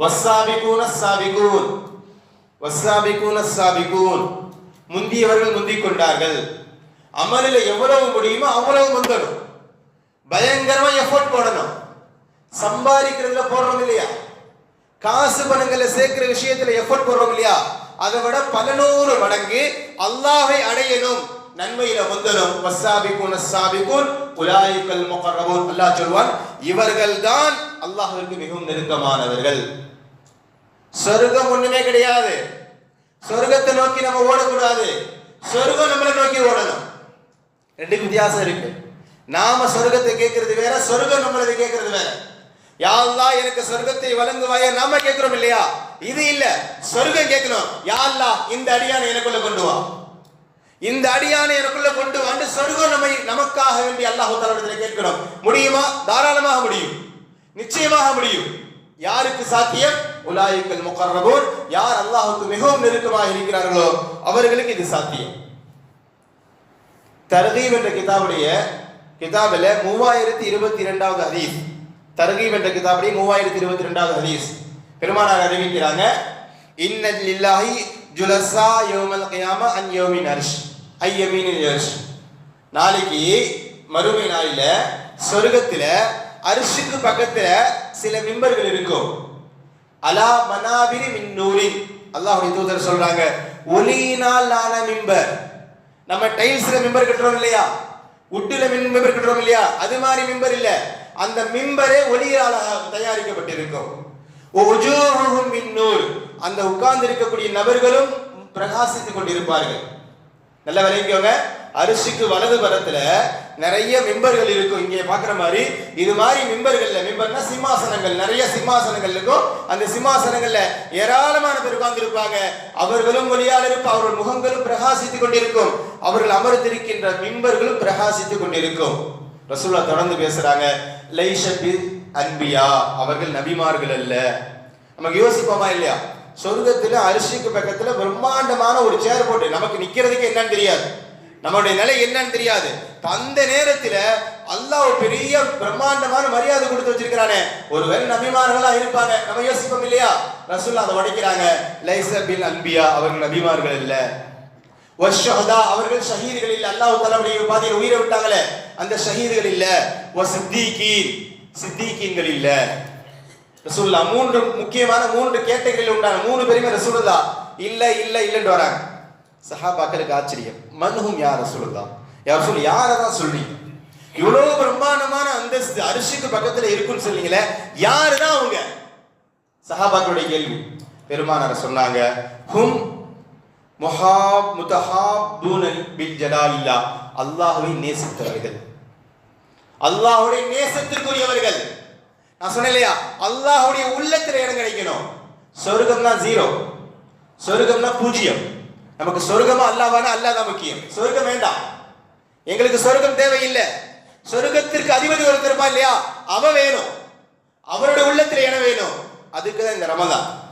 வஸ்ஸாபிகூன சாபிகூன் வஸ்ஸாபிகூன சாபிகூன் முந்தியவர்கள் முந்திக் கொண்டார்கள் அமலில் எவ்வளவு முடியுமோ அவ்வளவு முந்தணும். பயங்கரமா எஃபோர்ட் போடணும். சம்பாதிக்கிறதுல போடுறோம் இல்லையா? காசு பணங்களை சேர்க்கிற விஷயத்துல எஃபோர்ட் போடுறோம் இல்லையா? அதை விட பல நூறு மடங்கு அல்லாஹை அடையணும். நன்மையில முந்தனும் வஸ்ஸாபிகூன ஸாபிகூன் உலாயிக்கல் முகர்ரபூன். அல்லாஹ் சொல்வான் இவர்கள் தான் அல்லாஹிற்கு மிகவும் நெருக்கமானவர்கள். சொர்க்கம் ஒண்ணுமே கிடையாது. சொர்க்கத்தை நோக்கி நம்ம ஓடக்கூடாது. சொர்க்கம் நம்மளை நோக்கி ஓடணும். ரெண்டுக்கு வித்தியாசம் இருக்கு. நாம சொர்க்கத்தை கேட்கறது வேற சொர்க்கம் நம்மளது கேட்கறது வேற. யாழ்லா எனக்கு சொர்க்கத்தை வழங்குவாய நாம கேட்கிறோம் இல்லையா? இது இல்ல. சொர்க்கம் கேட்கணும். யாழ்லா இந்த அடியானை எனக்குள்ள கொண்டு வா. இந்த அடியானை எனக்குள்ள கொண்டு வந்து சொர்க்கம் நம்மை நமக்காக வேண்டி அல்லாஹு தலத்தில் கேட்கணும் முடியுமா? தாராளமாக முடியும். நிச்சயமாக முடியும். யாருக்கு சாத்தியம்? உலாயிக்கல் முகர்ரபூன் யார் அல்லாஹுக்கு மிகவும் நெருக்கமாக இருக்கிறார்களோ அவர்களுக்கு இது சாத்தியம். தர்கீப் என்ற கிதாபுடைய கிதாபில் மூவாயிரத்தி இருபத்தி இரண்டாவது ஹதீஸ். தர்கீப் என்ற கிதாபுடைய மூவாயிரத்தி இருபத்தி இரண்டாவது ஹதீஸ். பெருமானார் அறிவிக்கிறாங்க இன்ன லில்லாஹி ஜுலசா யோமல் கயாம அன் யோமின் அர்ஷ். ஐ அர்ஷ். நாளைக்கு மறுமை நாளில் சொர்க்கத்துல அரிசிக்கு பக்கத்துல சில மிம்பர்கள் இருக்கும். அலா மனாபிரி மின் நூரின். அல்லாஹ்வுடைய தூதர் சொல்றாங்க ஒளியினால் ஆன மிம்பர். நம்ம டைல்ஸ்ல மிம்பர் கட்டுறோம் இல்லையா? உட்டுல மிம்பர் கட்டுறோம் இல்லையா? அது மாதிரி மிம்பர் இல்ல. அந்த மிம்பரே ஒளியால தயாரிக்கப்பட்டிருக்கும். ஒஜூஹும் மின் அந்த உட்கார்ந்து இருக்கக்கூடிய நபர்களும் பிரகாசித்துக் கொண்டிருப்பார்கள். நல்ல விளைவிக்கோங்க அரிசிக்கு வலது பரத்துல நிறைய மிம்பர்கள் இருக்கும். இங்கே பாக்குற மாதிரி இது மாதிரி மிம்பர்கள்ல மிம்பர்னா சிம்மாசனங்கள். நிறைய சிம்மாசனங்கள் இருக்கும். அந்த சிம்மாசனங்கள்ல ஏராளமான பேர் உட்கார்ந்து இருப்பாங்க அவர்களும் ஒளியால் இருப்ப அவர்கள் முகங்களும் பிரகாசித்துக் கொண்டிருக்கும். அவர்கள் அமர்ந்திருக்கின்ற மிம்பர்களும் பிரகாசித்துக் கொண்டிருக்கும். ரசூல்லா தொடர்ந்து பேசுறாங்க லைஷபி அன்பியா. அவர்கள் நபிமார்கள் அல்ல. நமக்கு யோசிப்போமா இல்லையா? சொர்க்கத்துல அரிசிக்கு பக்கத்துல பிரம்மாண்டமான ஒரு சேர் போட்டு நமக்கு நிக்கிறதுக்கு என்னன்னு தெரியாது. நம்மளுடைய நிலை என்னன்னு தெரியாது. அந்த நேரத்துல அல்லாஹ் ஒரு பெரிய பிரம்மாண்டமான மரியாதை கொடுத்து வச்சிருக்கிறானே. ஒருவேளை நபிமார்களா இருப்பாங்க. நம்ம யோசிப்போம் இல்லையா? ரசூல்லா அதை உடைக்கிறாங்க. லைச பின் அன்பியா அவர்கள் நபிமார்கள் இல்ல. வஷ்ஷஹதா அவர்கள் ஷஹீதுகள் இல்ல. அல்லாஹ் தஆலாவுடைய பாதையில் உயிரை விட்டாங்களே. அந்த ஷஹீதுகள் இல்ல. வ சித்தீகீன் சித்தீகீன்கள் இல்ல. ரசூல்லா மூன்று முக்கியமான மூன்று கேட்டகரியில் உண்டான மூணு பேருமே ரசூல்லா இல்ல இல்ல இல்லன்னு வராங்க. சஹாபாக்களுக்கு ஆச்சரியம். மன்ஹும் யார் சொல்லுதான் யார் சொல்லி யாரை தான் சொல்றீங்க இவ்வளவு பிரம்மாண்டமான அந்தஸ்து அரிசிக்கு பக்கத்துல இருக்குன்னு சொன்னீங்களே யாரு தான் அவங்க? சஹாபாக்களுடைய கேள்வி. பெருமானார் சொன்னாங்க ஹும் முஹாப் முத்தஹாபூனல் பில் ஜலாலில்லா அல்லாஹுவை நேசித்தவர்கள். அல்லாஹுடைய நேசத்திற்குரியவர்கள். நான் சொன்னேன் இல்லையா? அல்லாஹுடைய உள்ளத்தில் இடம் கிடைக்கணும். சொர்க்கம்னா ஜீரோ சொர்க்கம்னா பூஜ்ஜியம். நமக்கு சொர்க்கமா அல்லாவானா அல்லாஹ் தான் முக்கியம். சொர்க்கம் வேண்டாம். எங்களுக்கு சொர்க்கம் தேவையில்லை. சொர்க்கத்திற்கு அதிபதி ஒருத்தருமா இல்லையா? அவ வேணும். அவருடைய உள்ளத்துல என வேணும். அதுக்கு தான் இந்த ரமதான்.